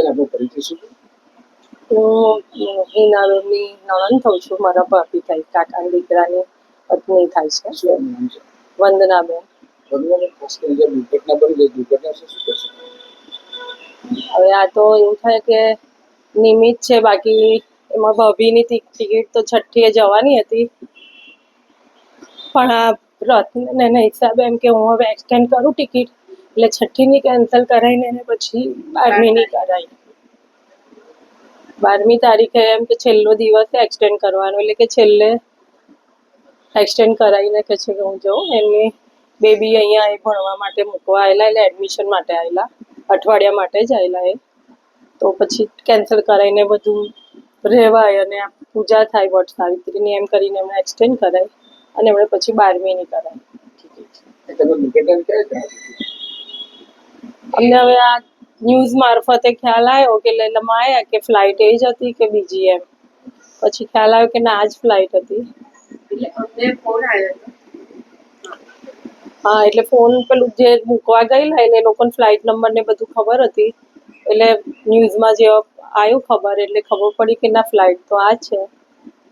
બેન આપણો પરિચય શું હું હિનાબેનની નણંદ થઉં છું મારા ભાભી થાય કાકાના દીકરાની પત્ની થાય છે. વંદનાબેન. હવે આ તો એવું થાય કે નિમિત છે બાકી એમાં ભાભીની ટિકિટ તો છઠ્ઠીએ જવાની હતી. પણ આ રત્ન એના હિસાબે એમ કે હું હવે એક્સટેન્ડ કરું ટિકિટ એટલે છઠ્ઠીની કેન્સલ કરાવીને એને પછી બારમીની કરાવી. બારમી તારીખે એમ કે છેલ્લો દિવસ એક્સટેન્ડ કરવાનો એટલે કે છેલ્લે એક્સટેન્ડ કરાવીને કે છે કે હું જાઉં. એમની બેબી અહીંયા એ ભણવા માટે મૂકવા આવેલા એટલે એડમિશન માટે આવેલા. અઠવાડિયા માટે જ આવેલા એ. તો પછી કેન્સલ કરાવીને બધું રહેવાય અને પૂજા થાય વટ સાવિત્રીની એમ કરીને એમણે એક્સટેન્ડ કરાવી અને એમણે પછી બારમીની કરાવી જણાવી અમને હવે આ ન્યૂઝ મારફતે ખ્યાલ આવ્યો કે લેલામાં આવ્યા કે ફ્લાઇટ એ જ હતી કે બીજી એમ. પછી ખ્યાલ આવ્યો કે ના આ જ ફ્લાઇટ હતી હા એટલે ફોન પેલું જે મૂકવા ગયેલા એટલે એ લોકોને ફ્લાઇટ નંબર ને બધું ખબર હતી. એટલે ન્યૂઝમાં જે આવ્યું ખબર એટલે ખબર પડી કે ના ફ્લાઇટ તો આ છે.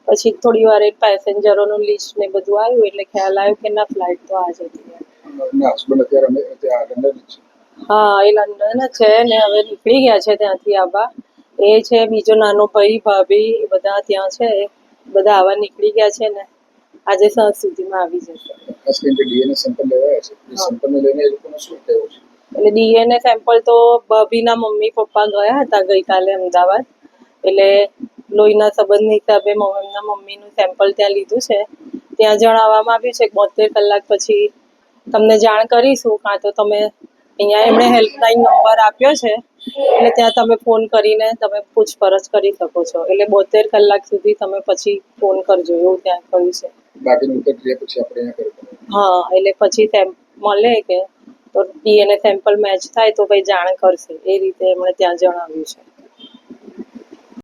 પછી થોડી વાર એક પેસેન્જરોનું લિસ્ટ ને બધું આવ્યું એટલે ખ્યાલ આવ્યો કે ના ફ્લાઇટ તો આ જ હતી. એ લંડન છે ને હવે નીકળી ગયા છે ત્યાંથી આવવા એ છે બીજો નાનો ભાઈ ભાભી એ બધા ત્યાં છે. બધા આવા નીકળી ગયા છે ને. આજે સાંજ સુધીમાં આવી જશે. એટલે ડીએનએ સેમ્પલ તો ભાભીના મમ્મી પપ્પા ગયા હતા ગઈકાલે અમદાવાદ. એટલે લોહીના સંબંધ હિસાબે એમના મમ્મીનું સેમ્પલ ત્યાં લીધું છે. ત્યાં જણાવવામાં આવ્યું છે કે બોતેર કલાક પછી તમને જાણ કરીશું કાં તો તમે અહીંયા એમણે હેલ્પલાઇન નંબર આપ્યો છે એટલે ત્યાં તમે ફોન કરીને તમે પૂછપરછ કરી શકો છો. એટલે બોતેર કલાક સુધી તમે પછી ફોન કરજો એવું ત્યાં કહ્યું છે. બાકીનું ઉત્તર પછી આપણે હા એટલે પછી મળે કે તો ડીએનએ સેમ્પલ મેચ થાય તો ભાઈ જાણ કરશે. એ રીતે એમણે ત્યાં જણાવ્યું છે.